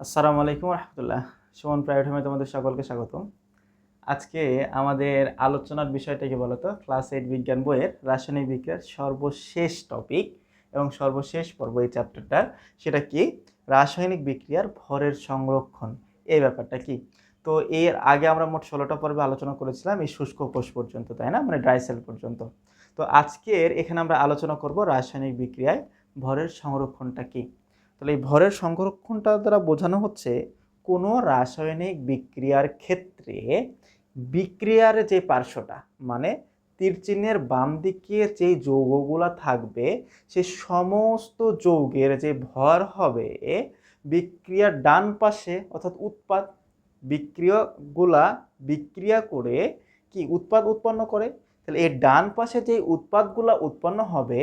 আসসালামু আলাইকুম রহমতুল্লাহ সুমন প্রাইভেট হোমে তোমাদের সকলকে স্বাগতম। আজকে আমাদের আলোচনার বিষয়টা কি বলতো? ক্লাস এইট বিজ্ঞান বইয়ের রাসায়নিক বিজ্ঞান সর্বশেষ টপিক এবং সর্বশেষ পর্ব এই চ্যাপ্টারটার সেটা কি? রাসায়নিক বিক্রিয়ার ভরের সংরক্ষণ। এই ব্যাপারটা কি? তো এর আগে আমরা মোট ষোলোটা পর্বে আলোচনা করেছিলাম, এই শুষ্ক কোষ পর্যন্ত, তাই না? মানে ড্রাই সেল পর্যন্ত। তো আজকের এখানে আমরা আলোচনা করব রাসায়নিক বিক্রিয়ায় ভরের সংরক্ষণটা কি? তাহলে এই ভরের সংরক্ষণটা দ্বারা বোঝানো হচ্ছে কোনো রাসায়নিক বিক্রিয়ার ক্ষেত্রে বিক্রিয়ার যে পার্শ্বটা মানে তীর চিহ্নের বাম দিকে যে যৌগগুলো থাকবে, সে সমস্ত যৌগের যে ভর হবে বিক্রিয়ার ডান পাশে অর্থাৎ উৎপাদ বিক্রিয়াগুলা বিক্রিয়া করে কি উৎপাদ উৎপন্ন করে? তাহলে এই ডান পাশে যে উৎপাদগুলা উৎপন্ন হবে,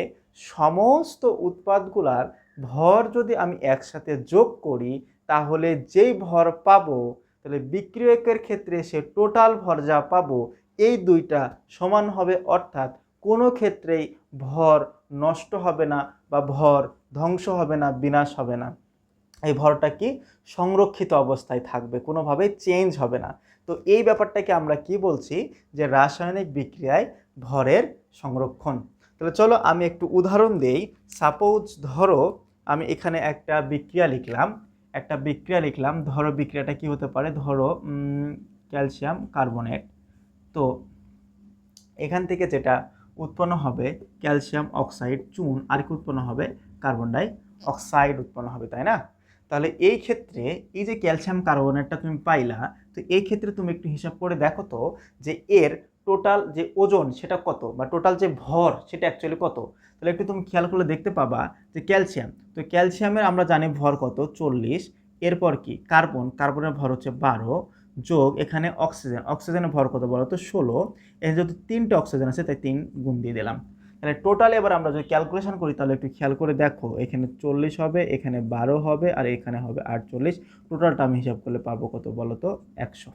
সমস্ত উৎপাদগুলার ভর যদি আমি একসাথে যোগ করি, তাহলে যেই ভর পাবো, তাহলে বিক্রিয়কের ক্ষেত্রে সে টোটাল ভর যা পাবো, এই দুইটা সমান হবে। অর্থাৎ কোনো ক্ষেত্রেই ভর নষ্ট হবে না বা ভর ধ্বংস হবে না, বিনাশ হবে না। এই ভরটা কি? সংরক্ষিত অবস্থায় থাকবে, কোনোভাবেই চেঞ্জ হবে না। তো এই ব্যাপারটাকে আমরা কি বলছি? যে রাসায়নিক বিক্রিয়ায় ভরের সংরক্ষণ। তাহলে চলো আমি একটু উদাহরণ দেই। সাপোজ ধরো আমি এখানে একটা বিক্রিয়া লিখলাম। একটা বিক্রিয়া লিখলাম, ধরো বিক্রিয়াটা কি হতে পারে? ধরো ক্যালসিয়াম কার্বনেট। তো এখান থেকে যেটা উৎপন্ন হবে, ক্যালসিয়াম অক্সাইড চুন, আর কি উৎপন্ন হবে? কার্বন ডাই অক্সাইড উৎপন্ন হবে, তাই না? তাহলে এই ক্ষেত্রে এই যে ক্যালসিয়াম কার্বনেটটা তুমি পাইলা, তো এই ক্ষেত্রে তুমি একটু হিসাব করে দেখো তো যে এর টোটাল যে ওজন সেটা কত বা টোটাল যে ভর সেটা অ্যাকচুয়ালি কত? তাহলে একটু তুমি খেয়াল করলে দেখতে পাবা যে ক্যালসিয়াম তো ক্যালসিয়ামের আমরা জানি ভর কত? চল্লিশ। এরপর কি? কার্বন কার্বনের ভর হচ্ছে বারো যোগ এখানে অক্সিজেন অক্সিজেনের ভর কত বলো তো? ষোলো। এখানে যেহেতু তিনটে অক্সিজেন আছে, তাই তিন গুণ দিয়ে দিলাম। তাহলে টোটাল এবার আমরা যদি ক্যালকুলেশন করি, তাহলে একটু খেয়াল করে দেখো, এখানে চল্লিশ হবে, এখানে বারো হবে, আর এখানে হবে আটচল্লিশ। টোটালটা আমি হিসাব করলে পাবো কত বলো তো? একশো।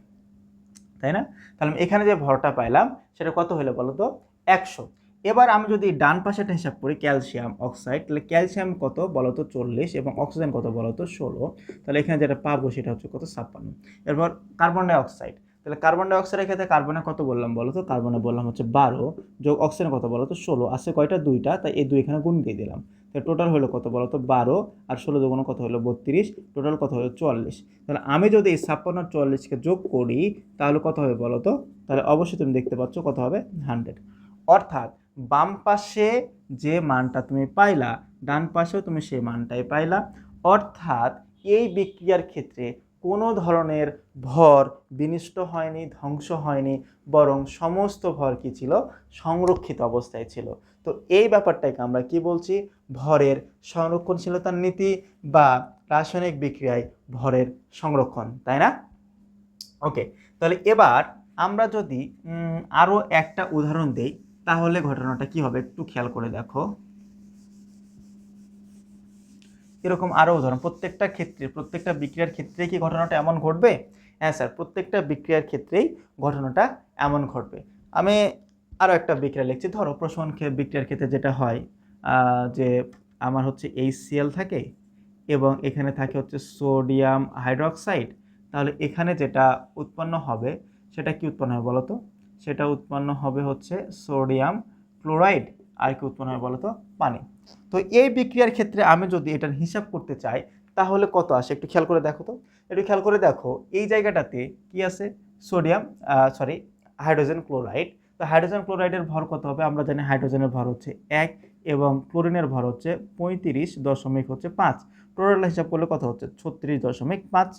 তাই না? তাহলে এখানে যে ভরটা পাইলাম, সেটা কত হলো বলো তো? একশো। এবার আমি যদি ডান পাশেটা হিসাব করি, ক্যালসিয়াম অক্সাইড, তাহলে ক্যালসিয়াম কত বলো তো চল্লিশ এবং অক্সিজেন কত বলো তো ষোলো। তাহলে এখানে যেটা পাবো সেটা হচ্ছে কত ছাপ্পান্ন। এরপর কার্বন ডাই অক্সাইড। তাহলে কার্বন ডাই অক্সাইডের ক্ষেত্রে কার্বনে কত বললাম বলো তো? কার্বনে বললাম হচ্ছে বারো, যোগ অক্সিজেন কত বলো তো? ষোলো। আছে কয়টা? দুইটা। তাই এই দুই এখানে গুণ দিয়ে দিলাম। তাহলে টোটাল হলো কত বলো তো? বারো। আর ষোলো দুগুণ কত হলো? বত্রিশ। টোটাল কত হলো? চুয়াল্লিশ তাহলে আমি যদি এই ছাপ্পান্ন চুয়াল্লিশকে যোগ করি, তাহলে কত হবে বলো তো? তাহলে অবশ্যই তুমি দেখতে পাচ্ছ কত হবে? হান্ড্রেড অর্থাৎ বাম পাশে যে মানটা তুমি পাইলা, ডান পাশেও তুমি সেই মানটাই পাইলা। অর্থাৎ এই বিক্রিয়ার ক্ষেত্রে কোনো ধরনের ভর বিনষ্ট হয়নি, ধ্বংস হয়নি, বরং সমস্ত ভর কি ছিল? সংরক্ষিত অবস্থায় ছিল। তো এই ব্যাপারটাকে আমরা কি বলছি? ভরের সংরক্ষণশীলতার নীতি বা রাসায়নিক বিক্রিয়ায় ভরের সংরক্ষণ, তাই না? ওকে, তাহলে এবার আমরা যদি আরও একটা উদাহরণ দেই, তাহলে ঘটনাটা কি হবে? একটু খেয়াল করে দেখো। এরকম আরও উদাহরণ, প্রত্যেকটা ক্ষেত্রে, প্রত্যেকটা বিক্রিয়ার ক্ষেত্রে কি ঘটনাটা এমন ঘটবে? হ্যাঁ স্যার, প্রত্যেকটা বিক্রিয়ার ক্ষেত্রেই ঘটনাটা এমন ঘটবে। আমি আরও একটা বিক্রিয়া লিখছি, ধরো প্রশমন বিক্রিয়ার ক্ষেত্রে যেটা হয় যে আমার হচ্ছে এইচসিএল থাকে এবং এখানে থাকে হচ্ছে সোডিয়াম হাইড্রোক্সাইড, তাহলে এখানে যেটা উৎপন্ন হবে, সেটা কি উৎপন্ন হবে বলো তো সেটা উৎপন্ন হবে হচ্ছে সোডিয়াম ক্লোরাইড। আর কি উৎপন্ন হয় বলতো? পানি। তো এই বিক্রিয়ার ক্ষেত্রে আমি যদি এটার হিসাব করতে চাই, তাহলে কত আসে? একটু খেয়াল করে দেখো তো। একটু খেয়াল করে দেখো, এই জায়গাটাতে কি আছে? Sodium sorry hydrogen chloride. তো হাইড্রোজেন ক্লোরাইডের ভর কত হবে? আমরা জানি হাইড্রোজেনের ভর হচ্ছে এক এবং ক্লোরিনের ভর হচ্ছে পঁয়ত্রিশ দশমিক হচ্ছে পাঁচ। টোটাল হিসাব করলে কত হচ্ছে? ছত্রিশ দশমিক পাঁচ।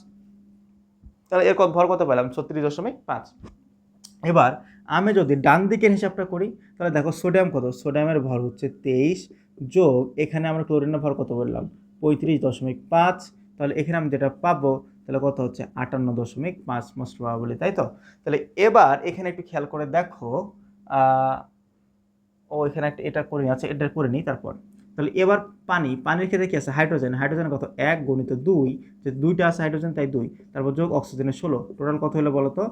তাহলে এর ভর কত পেলাম? ছত্রিশ দশমিক পাঁচ। এবার আমি যদি ডান দিকের হিসাবটা করি, তাহলে দেখো সোডিয়াম কত? সোডিয়ামের ভর হচ্ছে তেইশ যোগ এখানে আমরা ক্লোরিনের ভর কত বললাম? পঁয়ত্রিশ দশমিক পাঁচ। তাহলে এখানে আমি যেটা পাবো, তাহলে কত হচ্ছে? আটান্ন দশমিক পাঁচ মোস্ট প্রবাবলি তাই তো? তাহলে এবার এখানে একটু খেয়াল করে দেখো ও এখানে একটা এটা করে নিই আছে, এটা করে নিই তারপর। তাহলে এবার পানি, পানির ক্ষেত্রে কী আছে? হাইড্রোজেন হাইড্রোজেন কত? এক, গণিত দুই। যে দুইটা আছে হাইড্রোজেন, তাই দুই। তারপর যোগ অক্সিজেনের ষোলো। টোটাল কত হলো বলো তো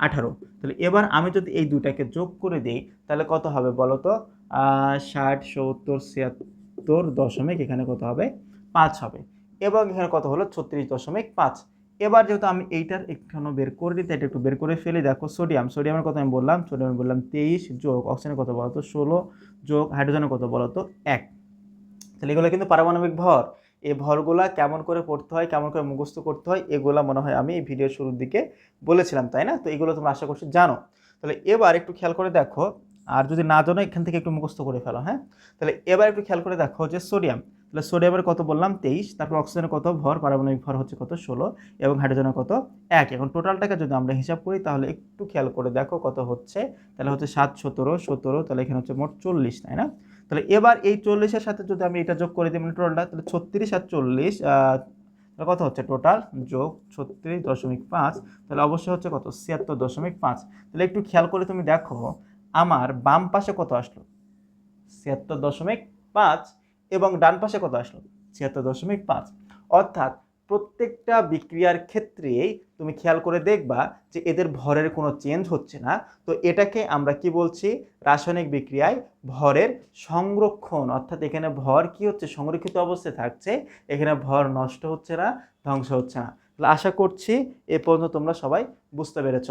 আঠারো। তাহলে এবার আমি যদি এই দুটাকে যোগ করে দিই, তাহলে কত হবে বলো তো ষাট, সত্তর, ছিয়াত্তর দশমিক, এখানে কত হবে? পাঁচ হবে। এবং এখানে কত হলো? ছত্রিশ দশমিক পাঁচ। এবার যেহেতু আমি এইটার একটু বের করে দিই এটা একটু বের করে ফেলে। দেখো, সোডিয়াম, সোডিয়ামের কথা আমি বললাম, সোডিয়াম বললাম তেইশ যোগ অক্সিজেনের কত বলতো, ষোলো যোগ হাইড্রোজেনের কত বলতো, এক। তাহলে এগুলো কিন্তু পারমাণবিক ভর। এই ভরগুলা কেমন করে পড়তে হয়, কেমন করে মুখস্থ করতে হয়, এগুলা মনে হয় আমি এই ভিডিওর শুরুর দিকে বলেছিলাম, তাই না? তো এগুলো তোমরা আশা করছি জানো। তাহলে এবার একটু খেয়াল করে দেখো, আর যদি না জানো, এখান থেকে একটু মুখস্থ করে ফেলো হ্যাঁ? তাহলে এবার একটু খেয়াল করে দেখো যে সোডিয়াম তাহলে সোডিয়ামের কত বললাম? তেইশ, তারপর অক্সিজেনের কত ভর, পারমাণবিক ভর হচ্ছে কত? ষোলো, এবং হাইড্রোজেনের কত? এক। এখন টোটালটাকে যদি আমরা হিসাব করি, তাহলে একটু খেয়াল করে দেখো কত হচ্ছে। তাহলে হচ্ছে সাত সতেরো সতেরো, তাহলে এখানে হচ্ছে মোট চল্লিশ, তাই না? তাহলে এবার এই চল্লিশের সাথে যদি আমি এটা যোগ করে দিই মানে টোটালটা তাহলে ছত্রিশ আর চল্লিশ তাহলে কত হচ্ছে টোটাল যোগ ছত্রিশ দশমিক পাঁচ, তাহলে অবশ্যই হচ্ছে কত? ছিয়াত্তর দশমিক পাঁচ। তাহলে একটু খেয়াল করে তুমি দেখো, আমার বাম পাশে কত আসলো? ছিয়াত্তর দশমিক পাঁচ এবং ডান পাশে কত আসলো? ছিয়াত্তর দশমিক পাঁচ। অর্থাৎ প্রত্যেকটা বিক্রিয়ার ক্ষেত্রেই তুমি খেয়াল করে দেখবা যে এদের ভরের কোনো চেঞ্জ হচ্ছে না। তো এটাকে আমরা কি বলছি? রাসায়নিক বিক্রিয়ায় ভরের সংরক্ষণ, অর্থাৎ এখানে ভর কি হচ্ছে? সংরক্ষিত অবস্থায় থাকছে, এখানে ভর নষ্ট হচ্ছে না, ধ্বংস হচ্ছে না। তাহলে আশা করছি এ পর্যন্ত তোমরা সবাই বুঝতে পেরেছ।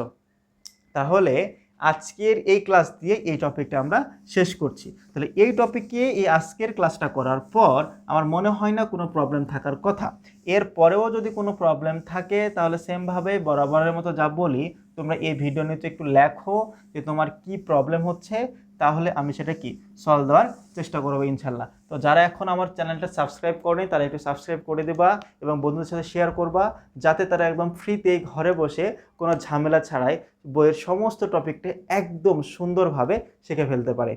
তাহলে আজকের এই ক্লাস দিয়ে এই টপিকটা আমরা শেষ করছি। তাহলে এই টপিকে এই আজকের ক্লাসটা করার পর আমার মনে হয় না কোনো প্রবলেম থাকার কথা। এর পরেও যদি কোনো প্রবলেম থাকে, তাহলে সেমভাবে বরাবরের মতো যা বলি, তোমরা এই ভিডিও নিতে একটু লেখো যে তোমার কি প্রবলেম হচ্ছে তাহলে আমি সেটা কি? সলভ দেওয়ার চেষ্টা করব ইনশাল্লাহ। তো যারা এখন আমার চ্যানেলটা সাবস্ক্রাইব করেনি, তারা একটু সাবস্ক্রাইব করে দেবা এবং বন্ধুদের সাথে শেয়ার করবা, যাতে তারা একদম ফ্রিতে ঘরে বসে কোনো ঝামেলা ছাড়াই বইয়ের সমস্ত টপিকটা একদম সুন্দরভাবে শিখে ফেলতে পারে।